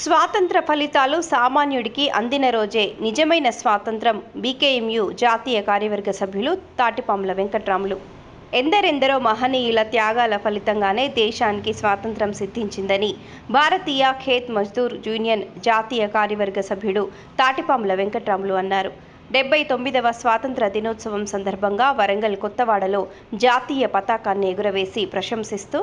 స్వాతంత్ర ఫలితాలు సామాన్యుడికి అందిన రోజే నిజమైన స్వాతంత్రం. బీకేఎంయు జాతీయ కార్యవర్గ సభ్యులు తాటిపాముల వెంకట్రాములు. ఎందరెందరో మహనీయుల త్యాగాల ఫలితంగానే దేశానికి స్వాతంత్రం సిద్ధించిందని భారతీయ ఖేత్ మజ్దూర్ యూనియన్ జాతీయ కార్యవర్గ సభ్యుడు తాటిపాముల వెంకట్రాములు అన్నారు. డెబ్బై తొమ్మిదవ స్వాతంత్ర దినోత్సవం సందర్భంగా వరంగల్ కొత్తవాడలో జాతీయ పతాకాన్ని ఎగురవేసి ప్రశంసిస్తూ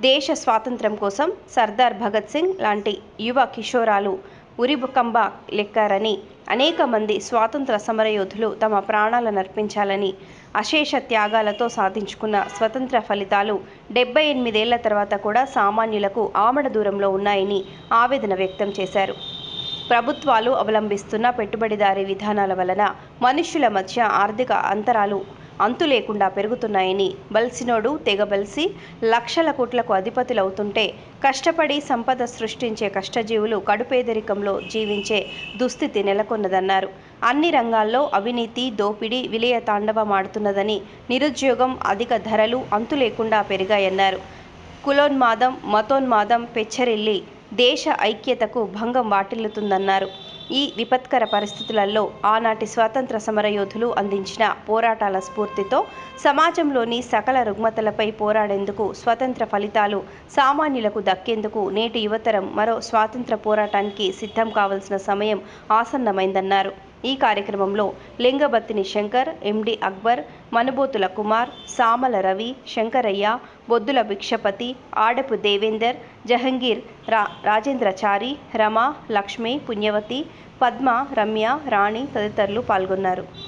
దేశ స్వాతంత్ర్యం కోసం సర్దార్ భగత్ సింగ్ లాంటి యువ కిషోరాలు ఉరిబుకంబ లెక్కారని అనేక మంది స్వాతంత్ర సమరయోధులు తమ ప్రాణాలను అర్పించాలని అశేష త్యాగాలతో సాధించుకున్న స్వతంత్ర ఫలితాలు డెబ్బై ఎనిమిదేళ్ళ తర్వాత కూడా సామాన్యులకు ఆమడ దూరంలో ఉన్నాయని ఆవేదన వ్యక్తం చేశారు. ప్రభుత్వాలు అవలంబిస్తున్న పెట్టుబడిదారీ విధానాల వలన మనుష్యుల మధ్య ఆర్థిక అంతరాలు అంతు లేకుండా పెరుగుతున్నాయని బల్సినోడు తెగబలిసి లక్షల కోట్లకు అధిపతులవుతుంటే కష్టపడి సంపద సృష్టించే కష్టజీవులు కడుపేదరికంలో జీవించే దుస్థితి నెలకొన్నదన్నారు. అన్ని రంగాల్లో అవినీతి దోపిడీ విలయ తాండవమాడుతున్నదని నిరుద్యోగం అధిక ధరలు అంతు లేకుండా పెరిగాయన్నారు. కులోన్మాదం మతోన్మాదం పెచ్చరిల్లి దేశ ఐక్యతకు భంగం వాటిల్లుతుందన్నారు. ఈ విపత్కర పరిస్థితులలో ఆనాటి స్వాతంత్ర సమరయోధులు అందించిన పోరాటాల స్ఫూర్తితో సమాజంలోని సకల రుగ్మతలపై పోరాడేందుకు స్వతంత్ర ఫలితాలు సామాన్యులకు దక్కేందుకు నేటి యువతరం మరో స్వాతంత్ర పోరాటానికి సిద్ధం కావలసిన సమయం ఆసన్నమైందన్నారు. ఈ కార్యక్రమంలో లింగబత్తిని శంకర్ ఎండి అక్బర్ మనుబోతుల కుమార్ సామల రవి శంకరయ్య బొద్దుల భిక్షపతి ఆడపు దేవేందర్ జహంగీర్ రా రాజేంద్రచారి రమ లక్ష్మి పుణ్యవతి పద్మ రమ్య రాణి తదితరులు పాల్గొన్నారు.